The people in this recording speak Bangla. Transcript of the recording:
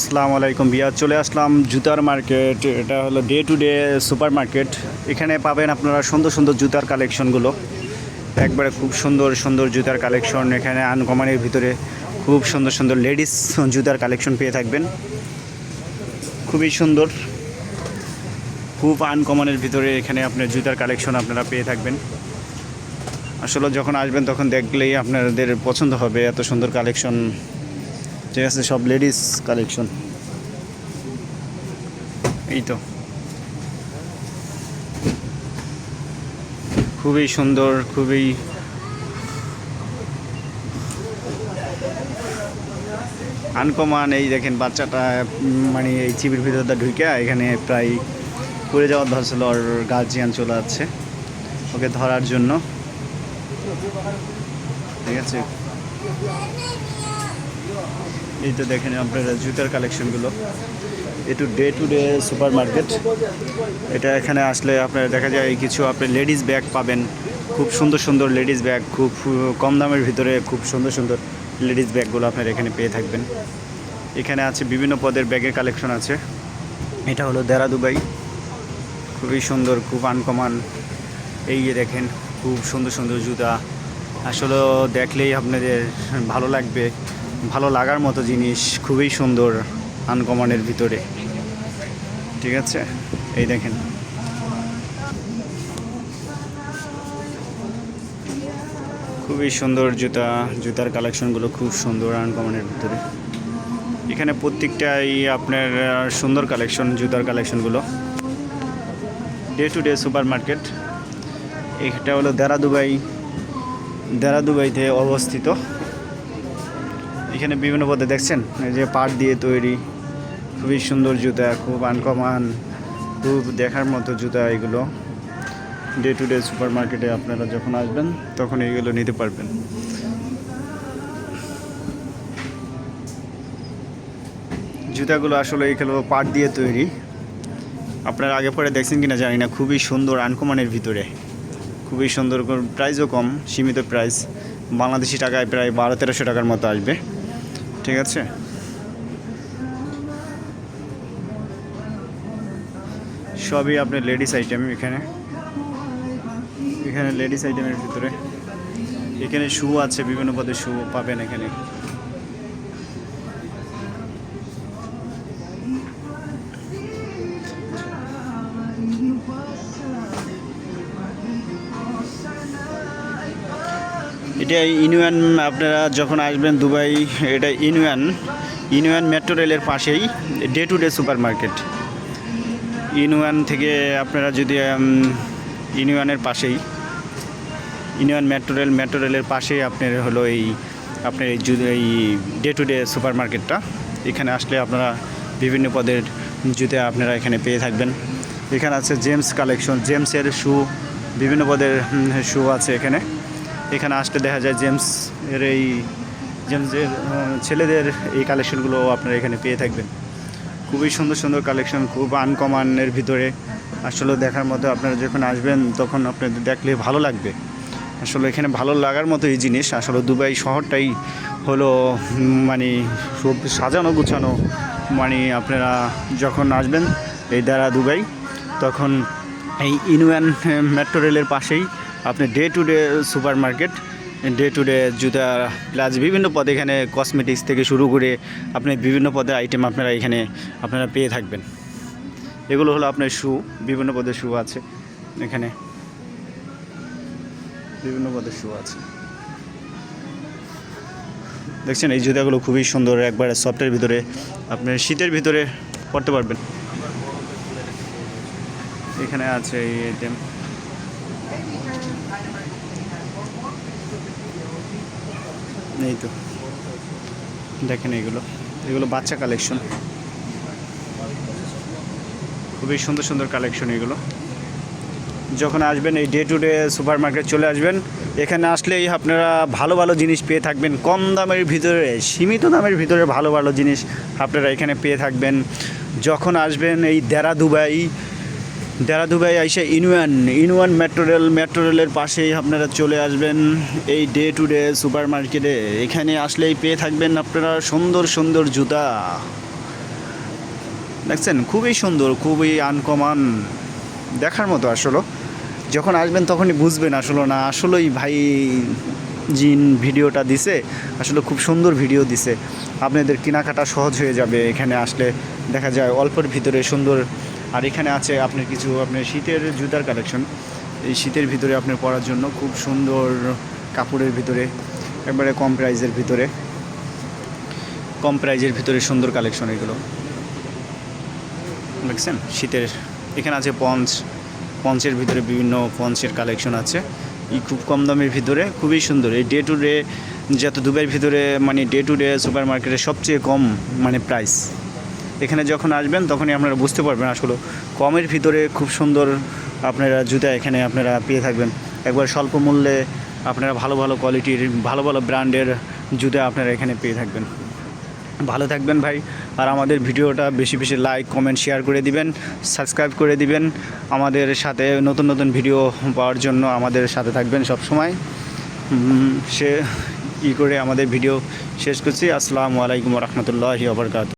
আসসালামু আলাইকুম বিয়া, চলে আসলাম জুতার মার্কেট। এটা হলো day to day super market এখানে পাবেন আপনারা সুন্দর সুন্দর জুতার কালেকশনগুলো। একবারে খুব সুন্দর সুন্দর জুতার কালেকশন। এখানে আনকমানের ভিতরে খুব সুন্দর সুন্দর লেডিস জুতার কালেকশন পেয়ে থাকবেন। খুবই সুন্দর। খুব আনকমনের ভিতরে এখানে আপনার জুতার কালেকশন আপনারা পেয়ে থাকবেন। আসলে যখন আসবেন তখন দেখলেই আপনাদের পছন্দ হবে, এত সুন্দর কালেকশন। ঠিক আছে, সব লেডিস কালেকশন এই তো। খুবই সুন্দর, খুবই আনকমান এই দেখেন বাচ্চাটা মানে এই চিবির ভিতরটা ঢুকে এখানে প্রায় পড়ে যাওয়ার ধরছিল ওর গার্জিয়ান চলে যাচ্ছে ওকে ধরার জন্য। ঠিক আছে। এই তো দেখেন আপনারা জুতার কালেকশনগুলো। একটু day, to day super market এটা এখানে আসলে আপনারা দেখা যায় কিছু আপনি লেডিস ব্যাগ পাবেন। খুব সুন্দর সুন্দর লেডিস ব্যাগ, খুব কম দামের ভিতরে খুব সুন্দর সুন্দর লেডিস ব্যাগগুলো আপনারা এখানে পেয়ে থাকবেন। এখানে আছে বিভিন্ন পদের ব্যাগের কালেকশন আছে। এটা হলো দেরা দুবাই খুবই সুন্দর, খুব আনকমান। এই যে দেখেন, খুব সুন্দর সুন্দর জুতা। আসলে দেখলেই আপনাদের ভালো লাগবে। ভালো লাগার মতো জিনিস, খুবই সুন্দর আনকমনের ভিতরে। ঠিক আছে? এই দেখেন। খুবই সুন্দর জুতা, জুতার কালেকশনগুলো খুব সুন্দর আনকমনের ভিতরে। এখানে প্রত্যেকটাই আপনার সুন্দর কালেকশন, জুতার কালেকশনগুলো। Day to day super market এটা হলো দেরা দুবাই দেরা দুবাইতে অবস্থিত। এখানে বিভিন্ন পদে দেখছেন? এই যে পাট দিয়ে তৈরি, খুবই সুন্দর জুতা, খুব আনকমান, খুব দেখার মতো জুতা এগুলো। ডে টু ডে সুপার মার্কেটে আপনারা যখন আসবেন, তখন এইগুলো নিতে পারবেন। জুতাগুলো আসলে এগুলো পাট দিয়ে তৈরি। আপনারা আগে পরে দেখছেন কিনা জানি না, খুবই সুন্দর, আনকমানের ভিতরে। খুবই সুন্দর, প্রাইসও কম, সীমিত প্রাইস। বাংলাদেশি টাকায় প্রায় বারো তেরোশো টাকার মতো আসবে। ঠিক আছে? সবই আপনার লেডিস আইটেম এখানে। এখানে লেডিস আইটেমের ভিতরে। এখানে শু আছে, বিভিন্ন পদের শু পাবেন এখানে। এটা ইউনিয়ন, আপনারা যখন আসবেন দুবাই, এটা ইউনিয়ন ইউনিয়ন মেট্রো রেলের পাশেই day to day super market union থেকে আপনারা যদি ইউনিয়নের পাশেই, ইউনিয়ন মেট্রো রেল, মেট্রো রেলের পাশেই আপনার হলো এই, আপনার এই এই ডে টু ডে সুপার মার্কেটটা এখানে আসলে আপনারা বিভিন্ন পদের জুতে আপনারা এখানে পেয়ে থাকবেন। এখানে আছে জেমস কালেকশন, জেমসের শু বিভিন্ন পদের শু আছে এখানে। এখানে আসলে দেখা যায় জেমস এর এই, জেমসের ছেলেদের এই কালেকশনগুলো আপনারা এখানে পেয়ে থাকবেন। খুবই সুন্দর সুন্দর কালেকশন খুব আনকমানের ভিতরে। আসলে দেখার মতো আপনারা যখন আসবেন, তখন আপনাদের দেখলে ভালো লাগবে। আসলে এখানে ভালো লাগার মতো এই জিনিস, আসলে দুবাই শহরটাই হলো মানে সব সাজানো গুছানো। মানে আপনারা যখন আসবেন এই দ্বারা দুবাই, তখন এই ইউনিয়ন মেট্রো রেলের পাশেই আপনি day to day super market day to day জুতা প্লাস বিভিন্ন পদে এখানে কসমেটিক্স থেকে শুরু করে আপনি বিভিন্ন পদের আইটেম আপনারা এখানে আপনারা পেয়ে থাকবেন। এগুলো হলো আপনার শু বিভিন্ন পদের শু আছে এখানে। বিভিন্ন পদের শু আছে। দেখছেন, এই জুতাগুলো খুবই সুন্দর, একবারে সফটের ভিতরে আপনার শীতের ভিতরে পরতে পারবেন। এখানে আছে এই আইটেম এই তো। দেখেন এগুলো। এগুলো বাচ্চা কালেকশন খুবই সুন্দর সুন্দর কালেকশন এগুলো। যখন আসবেন এই day to day super market চলে আসবেন, এখানে আসলেই আপনারা ভালো ভালো জিনিস পেয়ে থাকবেন। কম দামের ভিতরে, সীমিত দামের ভিতরে ভালো ভালো জিনিস আপনারা এখানে পেয়ে থাকবেন। যখন আসবেন এই দেরা দুবাই দেরা দুবাই আইসে union union metro rail, metro রেলের পাশেই আপনারা চলে আসবেন এই ডে টু ডে সুপার মার্কেটে এখানে আসলেই পেয়ে থাকবেন আপনারা সুন্দর সুন্দর জুতা। দেখছেন, খুবই সুন্দর, খুবই আনকমন দেখার মতো আসলে যখন আসবেন তখনই বুঝবেন আসলে না। আসলেই ভাই জিন ভিডিওটা দিছে, আসলে খুব সুন্দর ভিডিও দিছে। আপনাদের কেনাকাটা সহজ হয়ে যাবে এখানে আসলে। দেখা যায় অল্পের ভিতরে সুন্দর আর এখানে আছে আপনার কিছু আপনার শীতের জুতার কালেকশন এই শীতের ভিতরে আপনার পরার জন্য খুব সুন্দর কাপড়ের ভিতরে, একবারে কম প্রাইজের ভিতরে। কম প্রাইজের ভিতরে সুন্দর কালেকশন এগুলো। দেখছেন? শীতের, এখানে আছে পঞ্চ পঞ্চের ভিতরে বিভিন্ন পঞ্চের কালেকশন আছে। এই খুব কম দামের ভিতরে, খুবই সুন্দর। এই ডে টু ডে যত দুবাইয়ের ভিতরে মানে ডে টু ডে সুপার মার্কেটে সবচেয়ে কম মানে প্রাইস এখানে যখন আসবেন, তখনই আপনারা বুঝতে পারবেন আসলে কমের ভিতরে খুব সুন্দর আপনারা জুতা এখানে আপনারা পেয়ে থাকবেন। একবার স্বল্প মূল্যে আপনারা ভালো ভালো কোয়ালিটির ভালো ভালো ব্র্যান্ডের জুতা আপনারা এখানে পেয়ে থাকবেন। ভালো থাকবেন ভাই, আর আমাদের ভিডিওটা বেশি বেশি লাইক কমেন্ট শেয়ার করে দিবেন সাবস্ক্রাইব করে দিবেন। আমাদের সাথে নতুন নতুন ভিডিও পাওয়ার জন্য আমাদের সাথে থাকবেন সব সময় সে ই করে আমাদের ভিডিও শেষ করছি। আসসালামু আলাইকুম রহমতুল্লাহি আবরকাত